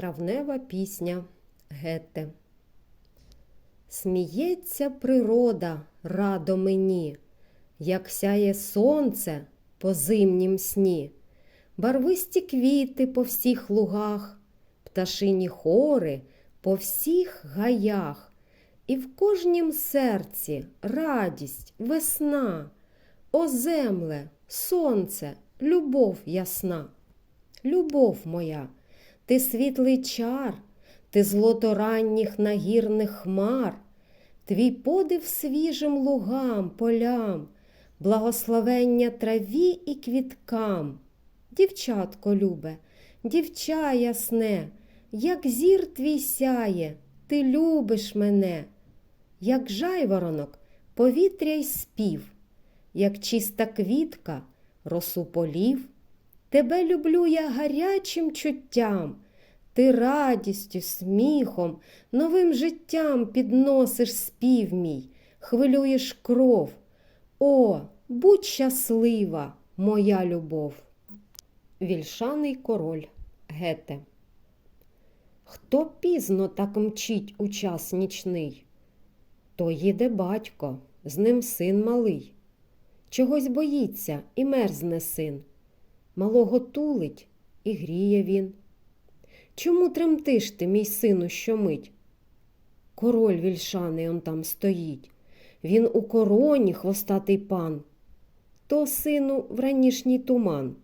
Травнева пісня Гетте. Сміється природа радо мені, як сяє сонце по зимнім сні, барвисті квіти по всіх лугах, пташині хори по всіх гаях, і в кожнім серці радість, весна, о земле, сонце, любов ясна. Любов моя, ти світлий чар, ти злото ранніх нагірних хмар, твій подив свіжим лугам, полям, благословення траві і квіткам. Дівчатко любе, дівча ясне, як зір твій сяє, ти любиш мене, як жайворонок, повітря й спів, як чиста квітка, росу полів. Тебе люблю я гарячим чуттям, ти радістю, сміхом, новим життям підносиш спів мій, хвилюєш кров. О, будь щаслива, моя любов. Вільшаний король Гете. Хто пізно так мчить у час нічний? То їде батько, з ним син малий. Чогось боїться і мерзне син. Малого тулить і гріє він. Чому тремтиш ти, мій сину, щомить? Король вільшаний он там стоїть. Він у короні хвостатий пан. То, сину, вранішній туман.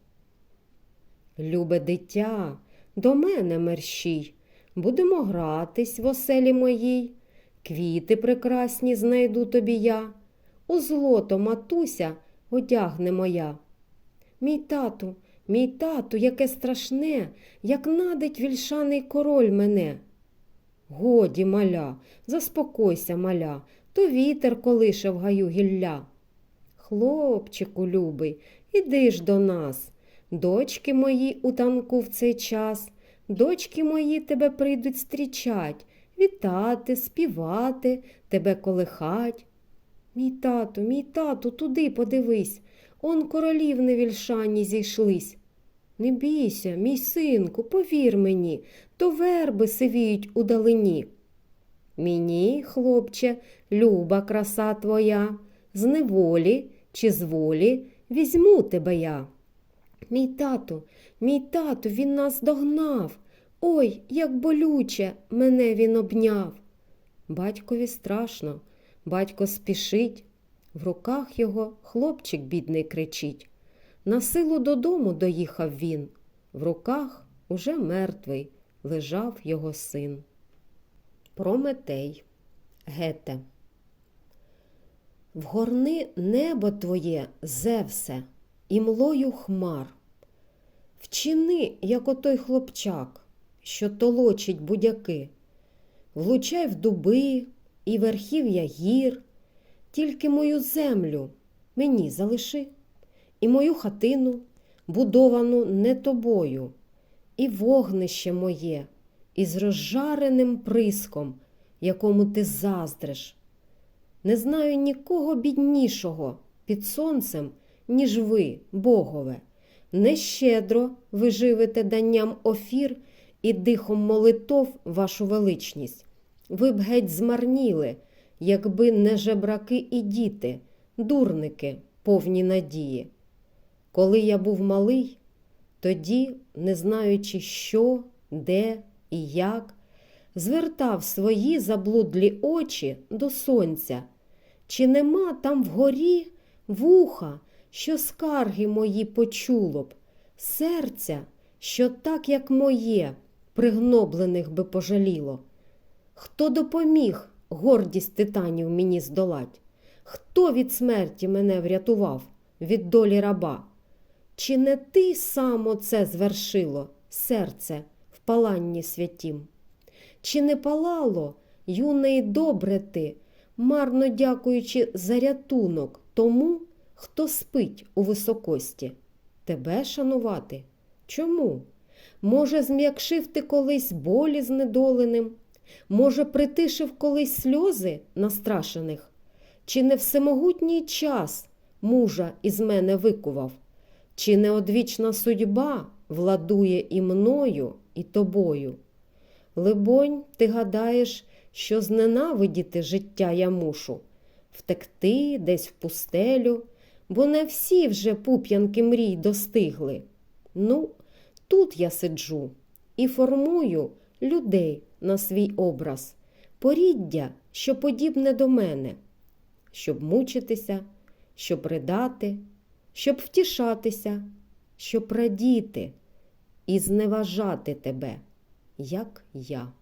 Любе дитя, до мене мерщій, будемо гратись в оселі моїй. Квіти прекрасні знайду тобі я. У злото, матуся, одягне моя. Мій тату, мій тату, яке страшне, як надить вільшаний король мене. Годі, маля, заспокойся, маля, то вітер колише в гаю гілля. Хлопчику любий, іди ж до нас. Дочки мої у танку в цей час, дочки мої тебе прийдуть стрічать, вітати, співати, тебе колихать. Мій тату, мій тату, туди подивись. Он королівни вільшані зійшлись. Не бійся, мій синку, повір мені, то верби сивіють у далині. Мені, хлопче, люба краса твоя, з неволі чи з волі візьму тебе я. Мій тату, мій тату, він нас догнав. Ой, як болюче мене він обняв. Батькові страшно, батько спішить. В руках його хлопчик бідний кричить. На силу додому доїхав він. В руках уже мертвий лежав його син. Прометей Гете. Вгорни небо твоє, Зевсе, і млою хмар. Вчини, як отой хлопчак, що толочить будяки, влучай в дуби і верхів'я гір, тільки мою землю мені залиши, і мою хатину, будовану не тобою, і вогнище моє, із розжареним приском, якому ти заздриш. Не знаю нікого біднішого під сонцем, ніж ви, богове. Нещедро ви живете данням офір і дихом молитов вашу величність. Ви б геть змарніли, якби не жебраки і діти, дурники, повні надії. Коли я був малий, тоді, не знаючи, що, де і як, звертав свої заблудлі очі до сонця, чи нема там вгорі вуха, що скарги мої почуло б, серця, що так, як моє, пригноблених би пожаліло. Хто допоміг гордість титанів мені здолать? Хто від смерті мене врятував, від долі раба? Чи не ти само це звершило, серце в паланні святім? Чи не палало, юне й добре ти, марно дякуючи за рятунок тому, хто спить у високості? Тебе шанувати? Чому? Може, зм'якшив ти колись болі знедоленим? Може, притишив колись сльози настрашених? Чи не всемогутній час мужа із мене викував? Чи не одвічна судьба владує і мною, і тобою? Либонь, ти гадаєш, що зненавидіти життя я мушу, втекти десь в пустелю, бо не всі вже пуп'янки мрій достигли. Ну, тут я сиджу і формую людей на свій образ, поріддя, що подібне до мене, щоб мучитися, щоб ридати, щоб втішатися, щоб радіти і зневажати тебе, як я.